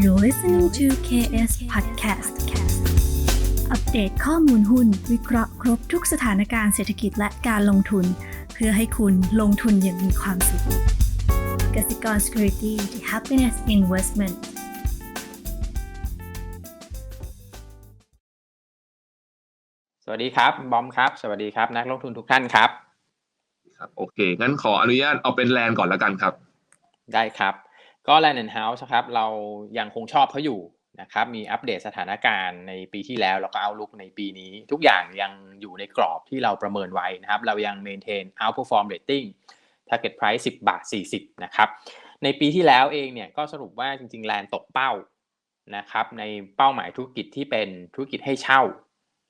You're listening to KS Podcast อัปเดตข้อมูลหุ้น วิเคราะห์ครบทุกสถานการณ์เศรษฐกิจและการลงทุน เพื่อให้คุณลงทุนอย่างมีความสุขกสิกร Security the Happiness Investment สวัสดีครับ บอมครับ สวัสดีครับ นักลงทุนทุกท่านครับ ครับ โอเค งั้นขออนุญาตเอาเป็นแลนก่อนแล้วกันครับ ได้ครับ ก็ Land and House ครับเรายังคงชอบเขาอยู่นะครับมีอัปเดตสถานการณ์ในปีที่แล้ว แล้วก็เอาลุกในปีนี้ ทุกอย่างยังอยู่ในกรอบที่เราประเมินไว้นะครับ เรายัง maintain outperform rating target price 10 บาท 40 นะครับ ในปีที่แล้วเองเนี่ยก็สรุปว่าจริงๆแลนตกเป้านะครับในเป้าหมายธุรกิจที่เป็นธุรกิจให้เช่า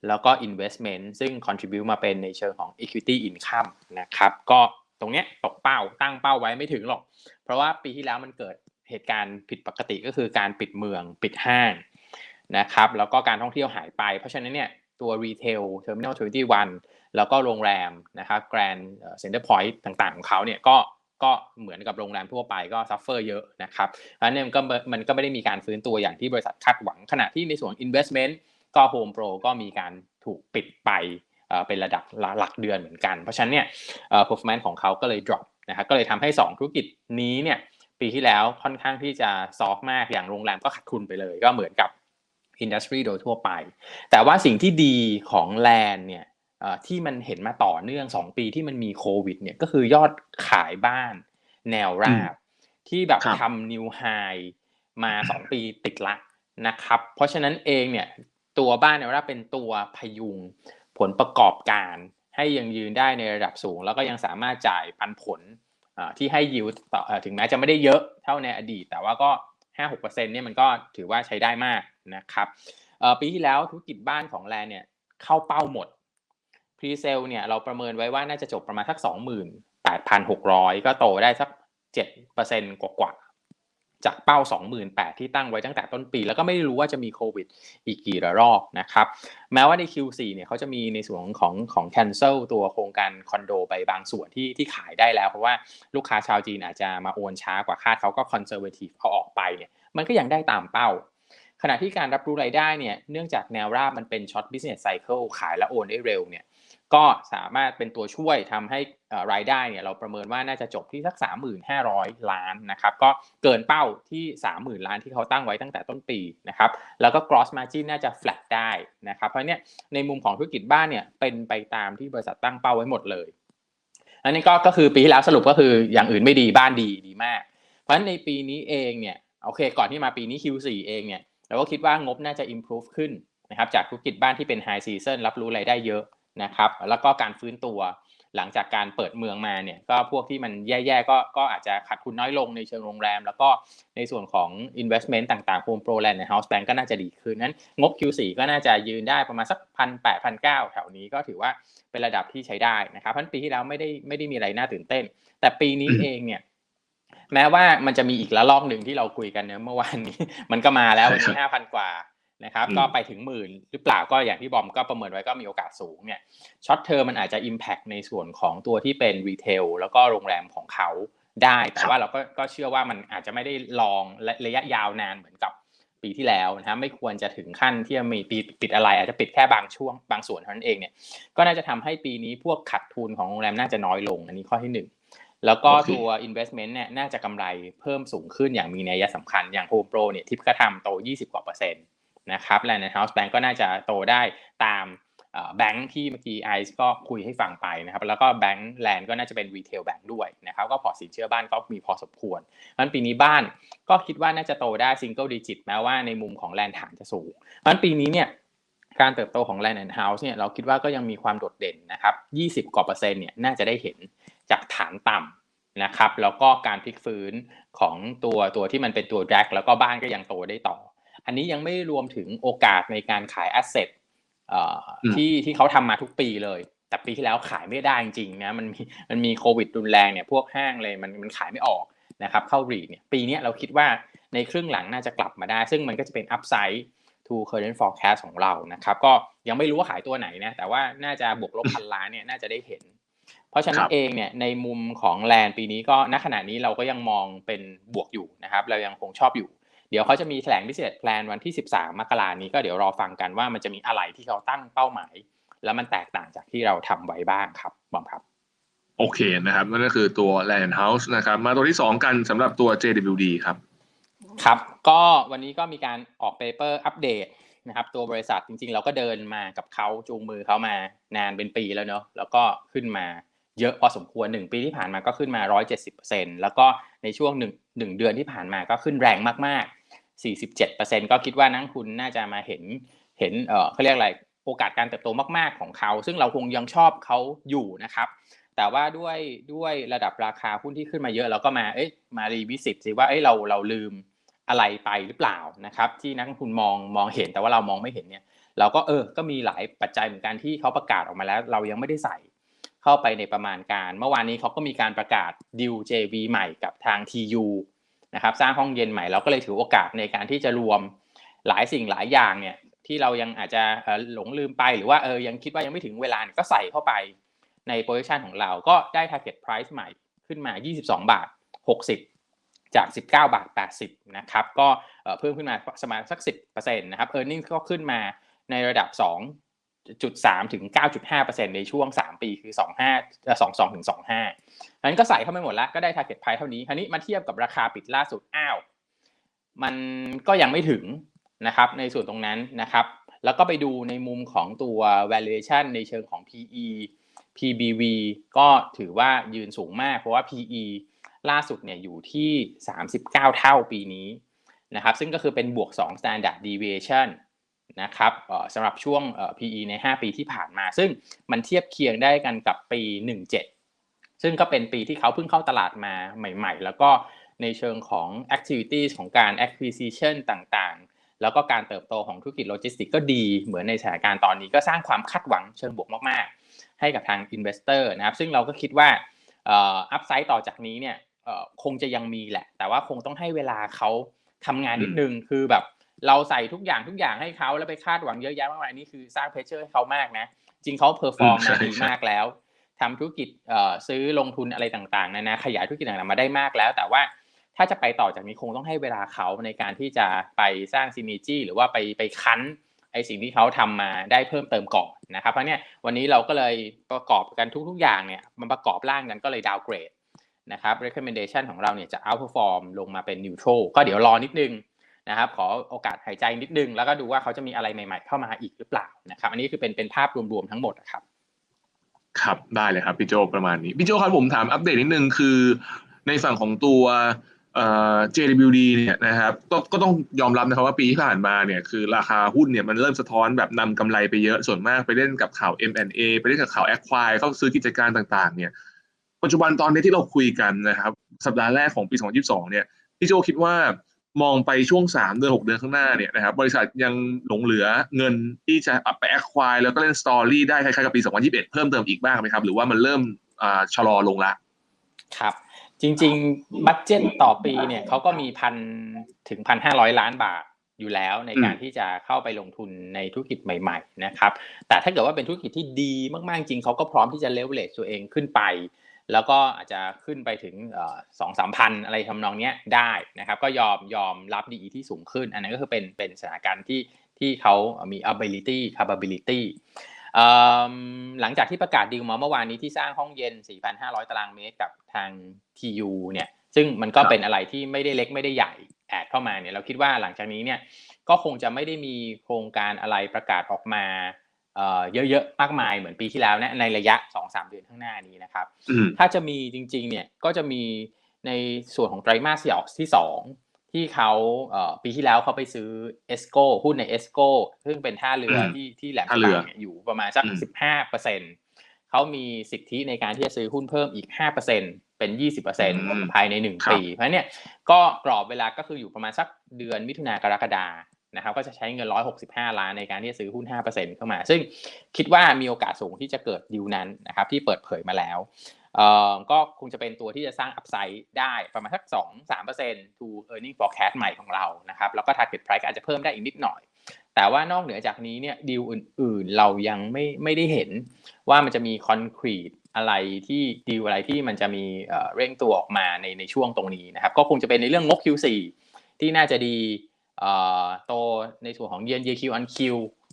แล้วก็ investment ซึ่ง contribute มาเป็นในเชิงของ equity income นะครับก็ ตรงเนี้ยตกเป้าตั้งเป้าไว้ไม่ถึงหรอก เพราะว่าปีที่แล้วมันเกิดเหตุการณ์ผิดปกติก็คือการปิดเมืองปิดห้างนะครับแล้วก็การท่องเที่ยวหายไป เพราะฉะนั้นเนี่ยตัว retail terminal 21แล้วก็โรงแรมนะครับ grand center point ต่างๆ ของเขาเนี่ยก็ก็เหมือนกับโรงแรมทั่วไปก็ซัฟเฟอร์เยอะนะครับเพราะฉะนั้มันก็มันก็ไม่ได้มีการฟื้นตัวอย่างที่บริษัทคาดหวัง ขณะที่ในส่วน investment ก็ Home Pro ก็มีการถูกปิดไป เป็นระดับหลักเดือนเหมือนกัน เพราะฉะนั้นเนี่ย performance ของเขาก็เลย drop นะครับก็เลยทำให้ 2 ธุรกิจนี้เนี่ยปีที่แล้วค่อนข้างที่จะซอฟมากอย่างโรงแรมก็ขาดทุนไปเลย ก็เหมือนกับอินดัสทรีโดยทั่วไป แต่ว่าสิ่งที่ดีของแลนเนี่ยที่มันเห็นมาต่อเนื่อง 2 ปีที่มันมีโควิดเนี่ยก็คือยอดขายบ้านแนวราบ ที่แบบทำนิวไฮมา 2 ปีติดละนะครับ เพราะฉะนั้นเองเนี่ยตัวบ้านแนวราบเป็นตัวพยุงผ ลประกอบการให้ยังยืนได้ในระดับสูง แล้วก็ยังสามารถจ่ายปันผลที่ให้ยิวถึงแม้จะไม่ได้เยอะเท่าในอดีต แต่ว่าก็ 5-6%เนี่ยมันก็ถือว่าใช้ได้มากนะครับปีที่แล้วธุรกิจบ้านของแลนเนี่ยเข้าเป้าหมดพรีเซลเนี่ยเราประเมินไว้ว่าน่าจะจบประมาณสัก 28,600 ก็โตได้สัก 7%กว่า จากเป้า 28,000 ที่ตั้งไว้ตั้งแต่ต้นปี แล้วก็ไม่รู้ว่าจะมีโควิดอีกกี่ระลอกนะครับ แม้ว่าใน Q4 เนี่ยเขาจะมีในส่วนของของ cancel ตัวโครงการคอนโดไปบางส่วนที่ที่ขายได้แล้ว เพราะว่าลูกค้าชาวจีนอาจจะมาโอนช้ากว่าคาดเขาก็ conservative เอาออกไปเนี่ยมันก็ยังได้ตามเป้า ขณะที่การรับรู้รายได้เนี่ยเนื่องจากแนวราบมันเป็น short business cycle ขายและโอนได้เร็วเนี่ยก็สามารถเป็นตัวช่วยทำให้รายได้เนี่ยเราประเมินว่าน่าจะจบที่สัก 3,500 ล้านนะครับก็เกินเป้าที่ 30,000 ล้านที่เขาตั้งไว้ตั้งแต่ต้นปีนะครับแล้วก็ gross margin น่าจะ flat ได้นะครับเพราะเนี่ยในมุมของธุรกิจบ้านเนี่ยเป็นไปตามที่บริษัทตั้งเป้าไว้หมดเลยอันนี้ก็ก็คือปีที่แล้วสรุปก็คืออย่างอื่นไม่ดีบ้านดีดีมาก เพราะฉะนั้นในปีนี้เองเนี่ยโอเค ก่อนที่มาปีนี้ Q4 เองเนี่ย เราก็คิดว่างบน่าจะ improve ขึ้นนะครับจากธุรกิจบ้านที่เป็น high season รับรู้รายได้เยอะนะครับ แล้วก็การฟื้นตัวหลังจากการเปิดเมืองมาเนี่ยก็พวกที่มันแย่ๆก็ก็อาจจะขาดทุนน้อยลงในเชิงโรงแรม แล้วก็ในส่วนของ investment ต่างๆ Home Pro Land ใน House Bank ก็น่าจะดีขึ้นนั้น งบ Q4 ก็น่าจะยืนได้ประมาณสักพันแปดพันเก้าแถวนี้ก็ถือว่าเป็นระดับที่ใช้ได้นะครับพันปีที่แล้วไม่ได้ไม่ได้มีอะไรน่าตื่นเต้น แต่ปีนี้เองเนี่ย แม้ว่ามันจะมีอีกละลอกหนึ่งที่เราคุยกันเเมื่อวานนี้ มันก็มาแล้ววันนี้ห้าพันกว่านะครับก็ไปถึงหมื่นหรือเปล่าก็อย่างที่บอมก็ประเมินไว้ก็มีโอกาสสูงเนี่ยช็อตเทอมมันอาจจะ Impact ในส่วนของตัวที่เป็นรีเทลแล้วก็โรงแรมของเขาได้ แต่ว่าเราก็ก็เชื่อว่ามันอาจจะไม่ได้ลองระยะยาวนานเหมือนกับปีที่แล้วนะไม่ควรจะถึงขั้นที่จะมีปีปิดอะไร อาจจะปิดแค่บางช่วงบางส่วนเท่านั้นเองเนี่ยก็น่าจะทำให้ปีนี้พวกขัดทุนของโรงแรมน่าจะน้อยลง อันนี้ข้อที่1 แล้วก็ตัว investment เนี่ยน่าจะกำไรเพิ่มสูงขึ้นอย่างมีนัยสำคัญอย่าง Home Pro เนี่ยทิปก็ทำโต 20 กว่าเปอร์เซ็นต์นะครับแลนด์เฮาส์แบงก์ก็น่าจะโตได้ตามแบงก์ที่เมื่อกี้ไอซ์ก็คุยให้ฟังไปนะครับแล้วก็แบงก์แลนด์ก็น่าจะเป็นรีเทลแบงก์ด้วยนะครับก็พอสินเชื่อบ้านก็มีพอสมควรเพราะปีนี้บ้านก็คิดว่าน่าจะโตได้ซิงเกิลดิจิตแม้ว่าในมุมของแลนด์ฐานจะสูงเพราะปีนี้เนี่ยการเติบโตของ Land and House เนี่ยเราคิดว่าก็ยังมีความโดดเด่นนะครับ 20 กว่าเปอร์เซ็นต์เนี่ยน่าจะได้เห็น จากฐานต่ำนะครับ แล้วก็การพลิกฟื้นของตัวตัวที่มันเป็นตัวแร็กแล้วก็บ้านก็ยังโตได้ต่อ อันนี้ยังไม่รวมถึงโอกาสในการขายแอสเซทที่ที่เขาทำมาทุกปีเลยแต่ปีที่แล้วขายไม่ได้จริงๆนะมันมีมันมีโควิดรุนแรงเนี่ยพวกห้างเลยมันมันขายไม่ออกนะครับเข้ารีเนี่ยปีนี้เราคิดว่าในครึ่งหลังน่าจะกลับมาได้ ซึ่งมันก็จะเป็นอัพไซด์ to current forecast ของเรานะครับก็ยังไม่รู้ว่าขายตัวไหนนะแต่ว่าน่าจะบวกลบพันล้านเนี่ยน่าจะได้เห็น เพราะฉะนั้นเองเนี่ยในมุมของแลนปีนี้ก็ณขณะนี้เราก็ยังมองเป็นบวกอยู่นะครับเรายังคงชอบอยู่ เดี๋ยวเขาจะมีแถลงพิเศษแพลนวันที่ 13 มกรานี้ก็เดี๋ยวรอฟังกันว่ามันจะมีอะไรที่เขาตั้งเป้าหมาย แล้วมันแตกต่างจากที่เราทำไว้บ้างครับบอมครับโอเคนะครับนั่นก็คือตัว Land House นะครับ มาตัวที่ 2 กันสำหรับตัว JWD ครับ ครับ ก็วันนี้ก็มีการออกเปเปอร์อัปเดต นะครับ ตัวบริษัทจริงๆ เราก็เดินมากับเขาจูงมือเขามานานเป็นปีแล้วเนอะแล้วก็ขึ้นมาเยอะพอสมควร 1 ปีที่ผ่านมาก็ขึ้นมา 170%แล้วก็ในช่วง1 1เดือนที่ผ่านมาก็ขึ้นแรงมากๆ 47%ก็คิดว่านักทุนน่าจะมาเห็นเห็นเออเขาเรียกอะไรโอกาสการเติบโตมาก ๆของเขา ซึ่งเราคงยังชอบเขาอยู่นะครับ แต่ว่าด้วยด้วยระดับราคาหุ้นที่ขึ้นมาเยอะเราก็มาเอ้ยมารีวิสิตสิว่าเอ้ยเราเราลืม อะไรไปหรือเปล่านะครับ ที่นักลงทุนมองมองเห็นแต่ว่าเรามองไม่เห็นเนี่ย เราก็เออก็มีหลายปัจจัยเหมือนกันที่เขาประกาศออกมาแล้ว เรายังไม่ได้ใส่เข้าไปในประมาณการ เมื่อวานนี้เขาก็มีการประกาศดิว JV ใหม่กับทาง TU นะครับสร้างห้องเย็นใหม่เราก็เลยถือโอกาสในการที่จะรวมหลายสิ่งหลายอย่างเนี่ยที่เรายังอาจจะหลงลืมไปหรือว่าเออยังคิดว่ายังไม่ถึงเวลาก็ใส่เข้าไปใน position ของเราก็ได้ target price ใหม่ขึ้นมา 22 บาท 60 จาก 19 บาท 80 นะครับ ก็เพิ่มขึ้นมาประมาณสัก 10%นะครับ earning ก็ขึ้นมาในระดับ 2.3 ถึง 9.5%ในช่วง 3 ปีคือ 25 22 ถึง 25นั้นก็ใส่เข้าไปหมดแล้ว ก็ได้ target price เท่านี้ คราวนี้มาเทียบกับราคาปิดล่าสุด อ้าว มันก็ยังไม่ถึงนะครับ ในส่วนตรงนั้นนะครับ แล้วก็ไปดูในมุมของตัว valuation ในเชิงของ PE PBV ก็ถือว่ายืนสูงมาก เพราะว่า PE ล่าสุดเนี่ยอยู่ที่ 39 เท่าปีนี้นะครับซึ่งก็คือเป็นบวก 2 standard deviation นะครับสำหรับช่วง PE ใน 5 ปีที่ผ่านมา ซึ่งมันเทียบเคียงได้กันกับปี 17 ซึ่งก็เป็นปีที่เขาเพิ่งเข้าตลาดมาใหม่ ๆ แล้วก็ในเชิงของ activities ของการ acquisition ต่างๆ แล้วก็การเติบโตของธุรกิจโลจิสติกก็ดีเหมือนในสถานการณ์ตอนนี้ก็สร้างความคาดหวังเชิงบวกมากๆ ให้กับทาง investor นะครับ ซึ่งเราก็คิดว่าอัพไซด์ต่อจากนี้เนี่ย คงจะยังมีแหละ แต่ว่าคงต้องให้เวลาเขาทำงานนิดนึงคือแบบเราใส่ทุกอย่างทุกอย่างให้เขาแล้วไปคาดหวังเยอะแยะมากมายนี่คือสร้างเพรสเชอร์ให้เขามากนะ จริงเขาเพอร์ฟอร์มมาดีมากแล้วทำธุรกิจซื้อลงทุนอะไรต่างๆนะนะขยายธุรกิจต่างๆมาได้มากแล้ว แต่ว่าถ้าจะไปต่อจากนี้คงต้องให้เวลาเขาในการที่จะไปสร้างซีนิจี้หรือว่าไปไปคั้นไอสิ่งที่เขาทำมาได้เพิ่มเติมก่อนนะครับเพราะเนี่ยวันนี้เราก็เลยประกอบกันทุกๆอย่างเนี่ยมันประกอบร่างกันก็เลยดาวเกรด นะครับ recommendation ของเราเนี่ยจะ outperform ลงมาเป็น neutral ก็เดี๋ยวรอนิดนึงนะครับ ขอโอกาสหายใจนิดนึง แล้วก็ดูว่าเขาจะมีอะไรใหม่ๆ เข้ามาอีกหรือเปล่านะครับ อันนี้คือเป็นเป็นภาพรวมๆทั้งหมดครับ ครับได้เลยครับพี่โจประมาณนี้พี่โจครับผมถามอัปเดตนิดนึงคือ ในฝั่งของตัวเอ่อ JWD เนี่ยนะครับก็ก็ต้องยอมรับนะครับว่าปีที่ผ่านมาเนี่ยคือราคาหุ้นเนี่ยมันเริ่มสะท้อนแบบนำกำไรไปเยอะส่วนมากไปเล่นกับข่าว M&A ไปเล่นกับข่าว Acquire เข้าซื้อกิจการต่างๆ เนี่ย ปัจจุบันตอนนี้ที่เราคุยกันนะครับ สัปดาห์แรกของปี 2022 เนี่ยพี่โจคิดว่ามองไปช่วง 3 เดือน 6 เดือนข้างหน้าเนี่ยนะครับบริษัทยังหลงเหลือเงินที่จะไป acquire แล้วก็เล่นสตอรี่ได้คล้ายๆกับปี 2021 เพิ่มเติมอีกบ้างไหมครับ หรือว่ามันเริ่มชะลอลงละ ครับ จริงๆ บัตเจ็ตต่อปีเนี่ยเขาก็มีพันถึงพันห้าร้อยล้านบาทอยู่แล้วในการที่จะเข้าไปลงทุนในธุรกิจใหม่ ๆ นะครับ แต่ถ้าเกิดว่าเป็นธุรกิจที่ดีมากๆจริงเขาก็พร้อมที่จะเลเวลเลตัวเองขึ้นไป แล้วก็อาจจะขึ้นไปถึงสองสามพันอะไรทำนองเนี้ยได้นะครับ ก็ยอมยอมรับดีที่สูงขึ้น อันนั้นก็คือเป็นเป็นสถานการณ์ที่ที่เขามี ability capability หลังจากที่ประกาศดีลมาเมื่อวานนี้ที่สร้างห้องเย็น 4,500 ตารางเมตรกับทาง TU เนี่ย ซึ่งมันก็เป็นอะไรที่ไม่ได้เล็กไม่ได้ใหญ่แอดเข้ามาเนี่ย เราคิดว่าหลังจากนี้เนี่ยก็คงจะไม่ได้มีโครงการอะไรประกาศออกมา เยอะๆมากมายเหมือนปีที่แล้วนะในระยะ 2-3 เดือนข้างหน้านี้นะครับ ถ้าจะมีจริงๆเนี่ยก็จะมีในส่วนของไตรมาสที่สองที่เขาปีที่แล้วเขาไปซื้อเอสโกหุ้นในเอสโกซึ่งเป็นท่าเรือที่ที่แหลมฉบังอยู่ประมาณสักสิบห้าเปอร์เซ็นเขามีสิทธิในการที่จะซื้อหุ้นเพิ่มอีกห้าเปอร์เซ็นเป็นยี่สิบเปอร์เซ็นภายในหนึ่งปี เพราะเนี่ยก็กรอบเวลาก็คืออยู่ประมาณสักเดือนมิถุนากรกฎา นะครับก็จะใช้เงิน 165 ล้านในการที่จะซื้อหุ้น 5%เข้ามา ซึ่งคิดว่ามีโอกาสสูงที่จะเกิดดิวนั้นนะครับที่เปิดเผยมาแล้วก็คงจะเป็นตัวที่จะสร้างอัพไซด์ได้ประมาณสัก 2-3% to earning forecast ใหม่ของเรานะครับแล้วก็ target price ก็อาจจะเพิ่มได้อีกนิดหน่อย แต่ว่านอกเหนือจากนี้เนี่ยดีลอื่นๆ เรายังไม่ไม่ได้เห็นว่ามันจะมีคอนกรีตอะไรที่ดีลอะไรที่มันจะมีเร่งตัวออกมาในในช่วงตรงนี้นะครับก็คงจะเป็นในเรื่องงบ Q4 ที่น่าจะดี โตในส่วนของ yen q on q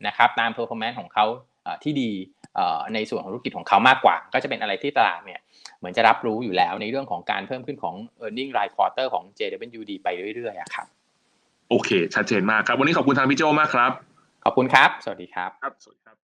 นะครับตาม performance ของเขาเอ่อที่ดีเอ่อในส่วนของธุรกิจของเขามากกว่า ก็จะเป็นอะไรที่ตลาดเนี่ยเหมือนจะรับรู้อยู่แล้วในเรื่องของการเพิ่มขึ้นของ e a r n i n g รายควอเตอร์ของ JWD ไปเรื่อยๆอะครับโอเค ชัดเจนมากครับ วันนี้ขอบคุณทางพี่โจมากครับ ขอบคุณครับ สวัสดีครับครับสวัสดีครับ